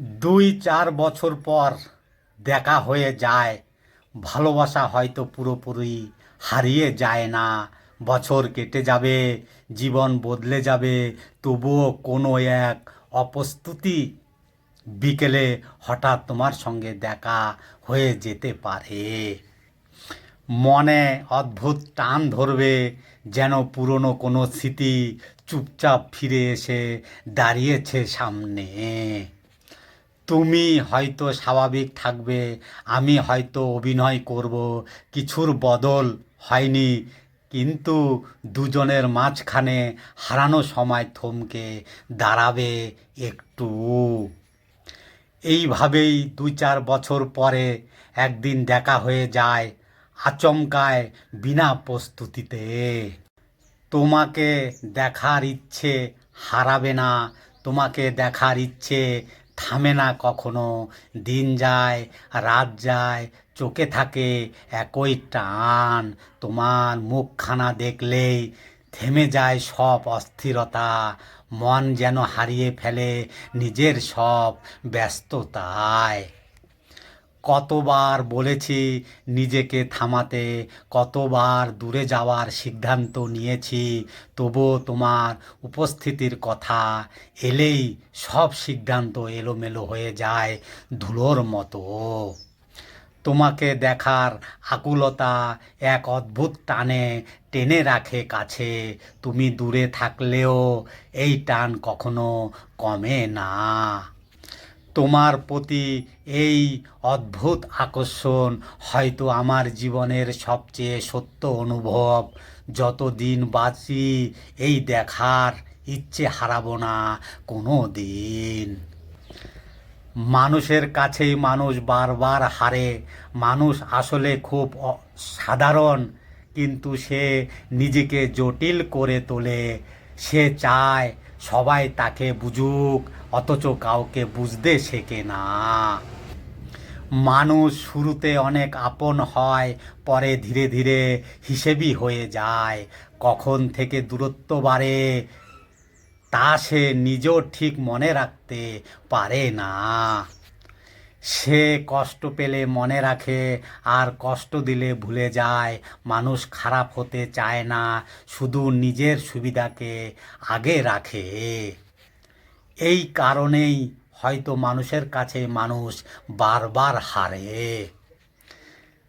দুই চার বছর পর দেখা হয়ে যায়। ভালোবাসা হয়তো পুরোপুরি হারিয়ে যায় না। বছর কেটে যাবে, জীবন বদলে যাবে, তবুও কোনো এক অপ্রস্তুতি বিকেলে হঠাৎ তোমার সঙ্গে দেখা হয়ে যেতে পারে। মনে অদ্ভুত টান ধরবে, যেন পুরনো কোনো স্মৃতি চুপচাপ ফিরে এসে দাঁড়িয়েছে সামনে। তুমি হয়তো স্বাভাবিক থাকবে, আমি হয়তো অভিনয় করব, কিছুর বদল হয়নি। কিন্তু দুজনের মাঝখানে হারানো সময় থমকে দাঁড়াবে একটু। এইভাবেই দুই চার বছর পরে একদিন দেখা হয়ে যায় আচমকায় বিনা প্রস্তুতিতে। তোমাকে দেখার ইচ্ছে হারাবে না, তোমাকে দেখার ইচ্ছে থামে না কখনো। দিন যায়, রাত যায়, চোখে থাকে একই টান। তোমার মুখখানা দেখলেই থেমে যায় সব অস্থিরতা। মন যেন হারিয়ে ফেলে নিজের সব ব্যস্ততায়। কতবার বলেছি নিজেকে থামাতে, কতবার দূরে যাওয়ার সিদ্ধান্ত নিয়েছি তবুও তোমার উপস্থিতির কথা এলেই সব সিদ্ধান্ত এলোমেলো হয়ে যায় ধুলোর মতো। তোমাকে দেখার আকুলতা এক অদ্ভুত টানে টেনে রাখে কাছে, তুমি দূরে থাকলেও এই টান কখনো কমে না। তোমার প্রতি এই অদ্ভুত আকর্ষণ হয়তো আমার জীবনের সবচেয়ে সত্য অনুভব। যতদিন বাঁচি, এই দেখার ইচ্ছে হারাবো না কোনো দিন মানুষের কাছেই মানুষ বারবার হারে। মানুষ আসলে খুব সাধারণ, কিন্তু সে নিজেকে জটিল করে তোলে। সে চায় সবাই তাকে বুঝুক, অথচ কাউকে বুঝতে শেখে না। মানুষ শুরুতে অনেক আপন হয়, পরে ধীরে ধীরে হিসেবি হয়ে যায়। কখন থেকে দূরত্ব বাড়ে, তা সে নিজেও ঠিক মনে রাখতে পারে না। সে কষ্ট পেলে মনে রাখে, আর কষ্ট দিলে ভুলে যায়। মানুষ খারাপ হতে চায় না, শুধু নিজের সুবিধাকে আগে রাখে। এই কারণেই হয়তো মানুষের কাছে মানুষ বারবার হারে।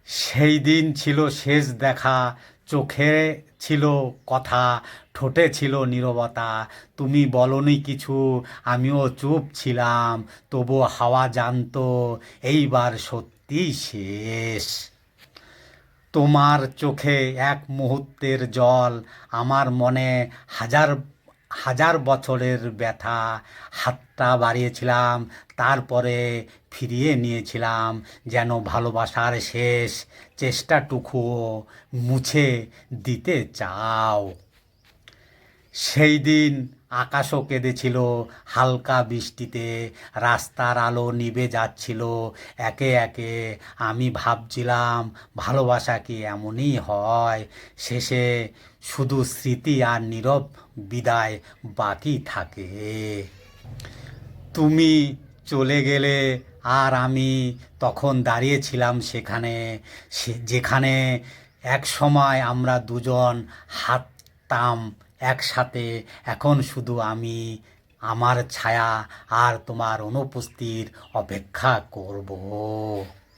সেই দিন ছিল শেষ দেখা, চোখে ছিল কথা, ঠোঁটে ছিল নীরবতা। তুমি বলনি কিছু, আমিও চুপ ছিলাম, তবু হাওয়া জানত, এইবার সত্যি শেষ। তোমার চোখে এক মুহূর্তের জল, আমার মনে হাজার হাজার বছরের ব্যথা, হাতটা বাড়িয়েছিলাম, তারপরে ফিরিয়ে নিয়েছিলাম, যেন ভালোবাসার শেষ চেষ্টাটুকুও মুছে দিতে চাও। সেই দিন আকাশও কেঁদেছিল, হালকা বৃষ্টিতে, রাস্তার আলো নিভে যাচ্ছিল। একে একে আমি ভাবছিলাম, ভালোবাসা কি এমনই হয়? শেষে শুধু স্মৃতি আর নীরব বিদায় বাকি থাকে। তুমি চলে গেলে আর আমি তখন দাঁড়িয়েছিলাম সেখানে। যেখানে এক সময় আমরা দুজন হাঁটতাম একসাথে। এখন শুধু আমি আমার ছায়া আর তোমার অনুপস্থিতির অপেক্ষা করব।